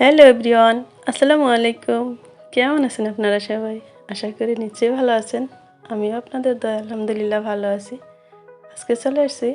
Hello everyone আসসালামু আলাইকুম কেমন আছেন আপনারা সবাই? আশা করি নিশ্চয়ই ভালো আছেন। আমিও আপনাদের দয়া, আলহামদুলিল্লাহ ভালো আছি। আজকে চলে এসেছি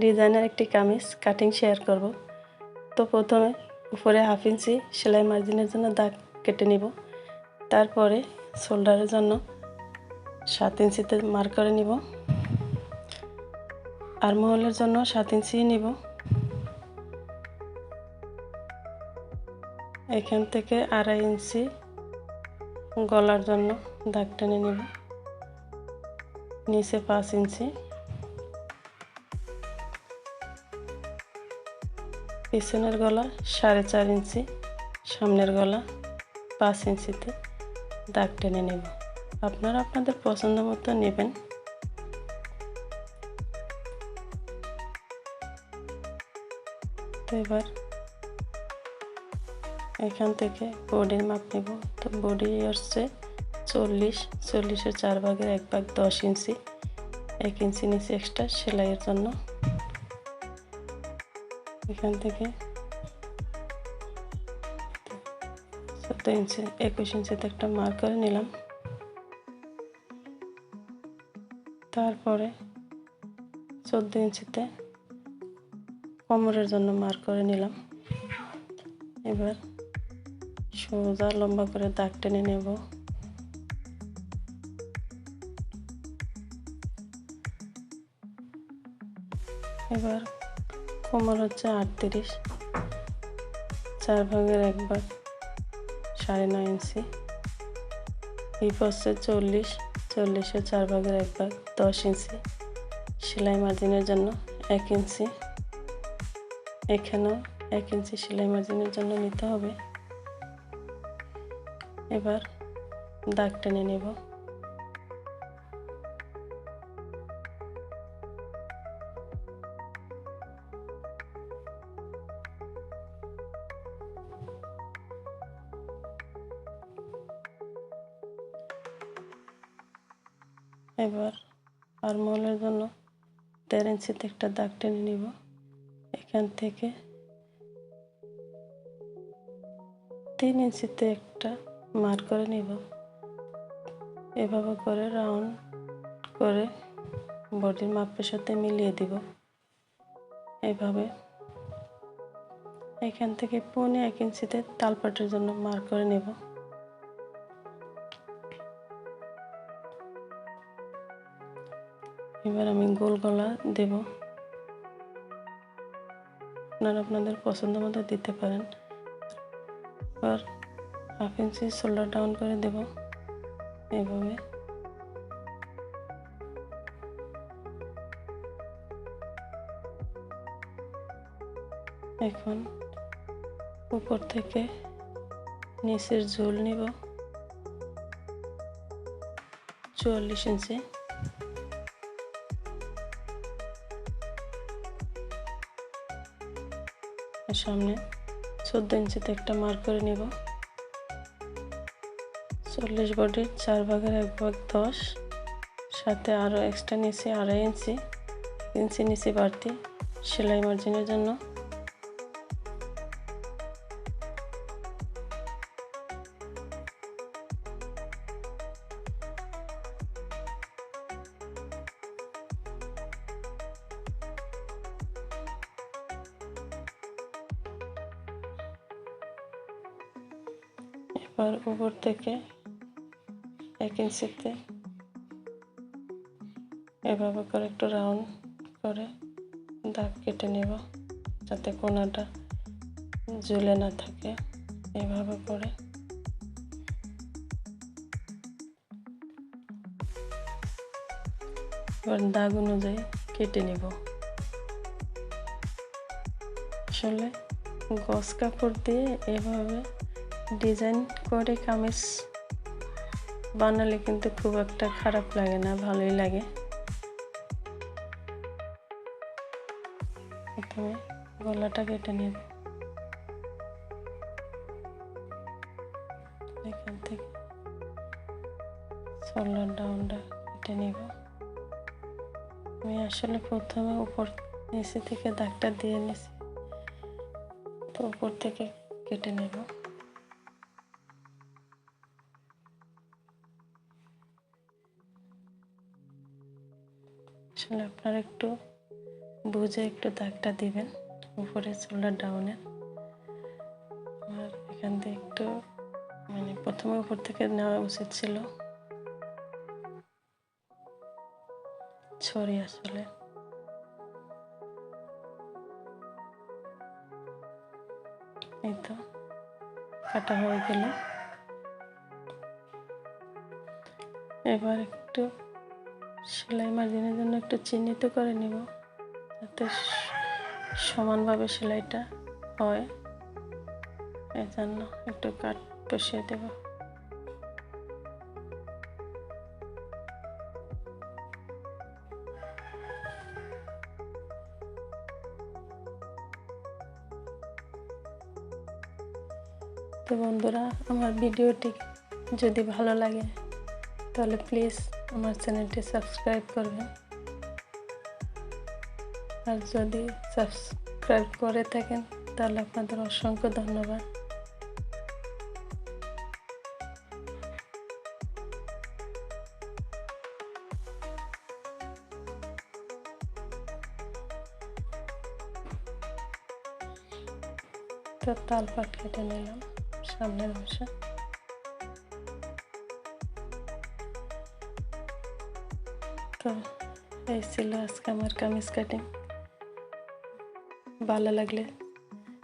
ডিজাইনের একটি কামিজ কাটিং শেয়ার করব। তো প্রথমে উপরে হাফ ইঞ্চি সেলাই মার্জিনের জন্য দাগ কেটে নিব। তারপরে শোল্ডারের জন্য সাত ইঞ্চিতে মার্ক করে নিব। আর মহলের জন্য সাত ইঞ্চি নিব। এখান থেকে আড়াই ইঞ্চি গলার জন্য দাগ টেনে নেব। নিচে পাঁচ ইঞ্চি। পিছনের গলা সাড়ে চার ইঞ্চি, সামনের গলা পাঁচ ইঞ্চিতে দাগ টেনে নেব। আপনারা আপনাদের পছন্দ মতো নেবেন। তো এবার এখান থেকে বডির মাপ নেব। তো বডি আসছে চল্লিশ চল্লিশের চার ভাগের এক ভাগ দশ ইঞ্চি। এক ইঞ্চি নিচে এক্সট্রা সেলাইয়ের জন্য। এখান থেকে চোদ্দ ইঞ্চি, একুশ ইঞ্চিতে একটা মার্ক করে নিলাম। তারপরে চোদ্দ ইঞ্চিতে কোমরের জন্য মার্ক করে নিলাম। এবার সোজা লম্বা করে দাগ টেনে নেব। এবার কোমর হচ্ছে আটত্রিশ, চার ভাগের এক ভাগ সাড়ে নয় ইঞ্চি হিপ হচ্ছে চল্লিশ, চল্লিশে চার ভাগের এক ভাগ দশ ইঞ্চি, সেলাই মার্জিনের জন্য এক ইঞ্চি। এখানেও এক ইঞ্চি সেলাই মার্জিনের জন্য নিতে হবে। এবার দাগ টেনে নেব। এবার আর মলের জন্য দেড় ইঞ্চিতে একটা দাগ টেনে নিব। এখান থেকে তিন ইঞ্চিতে একটা মার করে নিব। এভাবে করে রাউন্ড করে বডির মাপের সাথে মিলিয়ে দিব। এভাবে। এখান থেকে পৌনে এক ইঞ্চিতে তালপাটের জন্য মার করে নেব। এবার আমি গোল গলা দেব। আপনারা আপনাদের পছন্দ মতো দিতে পারেন। এবার হাফ ইঞ্চি শোল্ডার ডাউন করে দেব এভাবে এখন উপর থেকে নিচের ঝোল নিব। চুয়াল্লিশ ইঞ্চি। সামনে চোদ্দ ইঞ্চিতে একটা মার্ক করে নিব। চল্লিশ বডির চার ভাগের এক ভাগ দশ, সাথে আরও এক্সট্রা নিচে আড়াই ইঞ্চি ইঞ্চি নিচে বাড়তি সেলাই মার্জিনের জন্য। এবার উপর থেকে এক ইঞ্চিতে এভাবে করে একটু রাউন্ড করে দাগ কেটে নেব, যাতে কোনাটা ঝুলে না থাকে। এভাবে করে। এবার দাগ অনুযায়ী কেটে নেব। আসলে গস কাপড় দিয়ে এভাবে ডিজাইন করে কামিজ বানালে কিন্তু খুব একটা খারাপ লাগে না, ভালোই লাগে। প্রথমে গলাটা কেটে নেব এখান থেকে শোল্ডার ডাউনটা কেটে নেব। আমি আসলে প্রথমে উপর নিচে থেকে দাগটা দিয়ে নিছি, তো উপর থেকে কেটে নেব। আপনারা একটু বুঝে একটু দাগটা দিবেন, উপরে শোল্ডার ডাউনের আর এখান থেকে একটু মানে প্রথমে উপর থেকে নেওয়া উচিত ছিল। ছড়ি আসলে। এই তো, কাটা হয়ে গেল। এবার একটু সেলাই মার্জিনের জন্য একটু চিহ্নিত করে নিব, যাতে সমানভাবে সেলাইটা হয়। এই জন্য একটু কাট বসিয়ে দেব। তো বন্ধুরা, আমার ভিডিওটি যদি ভালো লাগে, তাহলে প্লিজ আমার চ্যানেলটি সাবস্ক্রাইব করবেন। আর যদি সাবস্ক্রাইব করে থাকেন, তাহলে আপনাদের অসংখ্য ধন্যবাদ। তো তালপাট কেটে নিলাম সামনের অংশ। তো এই ছিল আজকে আমার কামিজ কাটিং ভালো লাগলে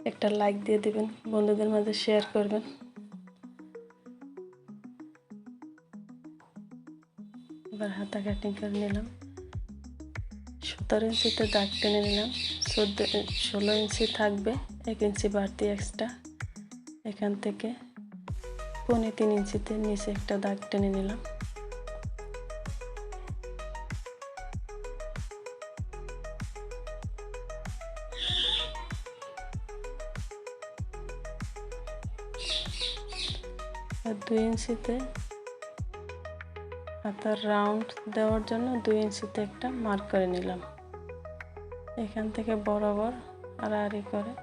একটা লাইক দিয়ে দিবেন, বন্ধুদের মাঝে শেয়ার করবেন। এবার হাতা কাটিং করে নিলাম। সতেরো ইঞ্চিতে দাগ টেনে নিলাম। চোদ্দ ষোলো ইঞ্চি থাকবে, এক ইঞ্চি বাড়তি এক্সট্রা এখান থেকে পৌনে তিন ইঞ্চিতে নিচে একটা দাগ টেনে নিলাম। আর দুই ইঞ্চিতে হাতার রাউন্ড দেওয়ার জন্য দুই ইঞ্চিতে একটা মার্ক করে নিলাম। এখান থেকে বরাবর আড়াআড়ি করে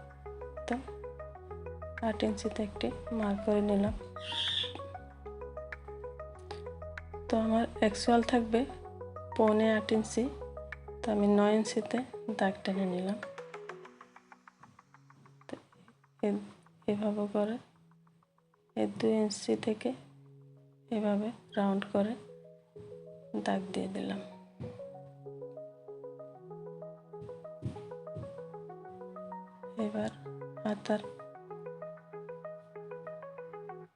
তো আট ইঞ্চিতে একটি মার্ক করে নিলাম। তো আমার অ্যাকচুয়াল থাকবে পৌনে আট ইঞ্চি, তো আমি নয় ইঞ্চিতে দাগ টেনে নিলাম। এভাবে করে এই দুই ইঞ্চি থেকে এভাবে রাউন্ড করে দাগ দিয়ে দিলাম। এবার হাতার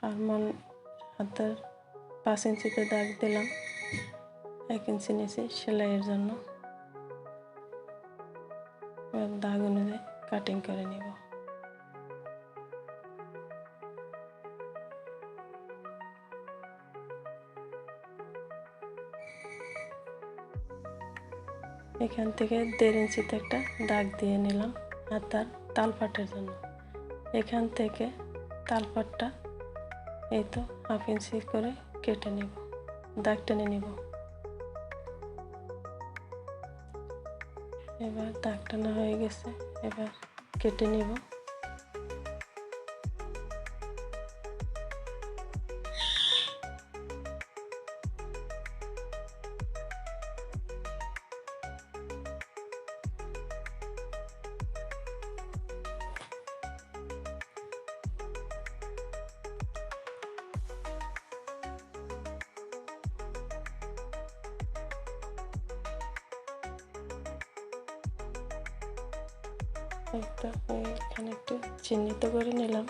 আরমন হাতার পাঁচ ইঞ্চিতে দাগ দিলাম, এক ইঞ্চি নিচে সেলাইয়ের জন্য। দাগ অনুযায়ী কাটিং করে নিব। এখান থেকে দেড় ইঞ্চিতে একটা দাগ দিয়ে নিলাম আর তার তালপাটের জন্য। এখান থেকে তালপাটটা এই তো হাফ ইঞ্চি করে কেটে নেব, দাগ টেনে নিব। এবার দাগ টানা হয়ে গেছে, এবার কেটে নিব। একটা এখানে একটু চিহ্নিত করে নিলাম।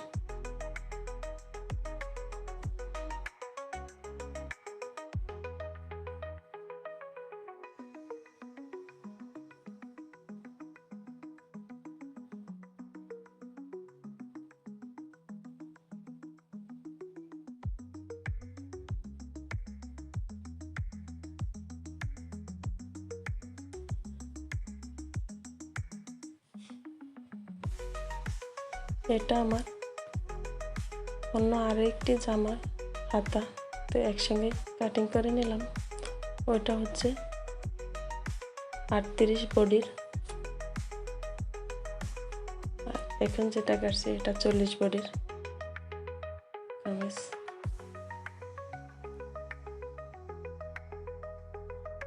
এটা আমার। অন্য আরও একটি জামার হাতা। তো একসঙ্গে কাটিং করে নিলাম। ওইটা হচ্ছে আটত্রিশ বডির। এখন যেটা কাটছি এটা চল্লিশ বডির।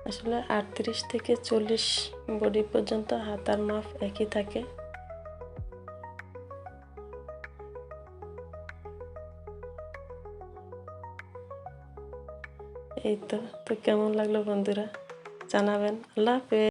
আসলে আটত্রিশ থেকে চল্লিশ বডি পর্যন্ত হাতার মাপ একই থাকে। এই তো। তো কেমন লাগল বন্ধুরা? জানাবেন। আল্লাহ হাফেজ।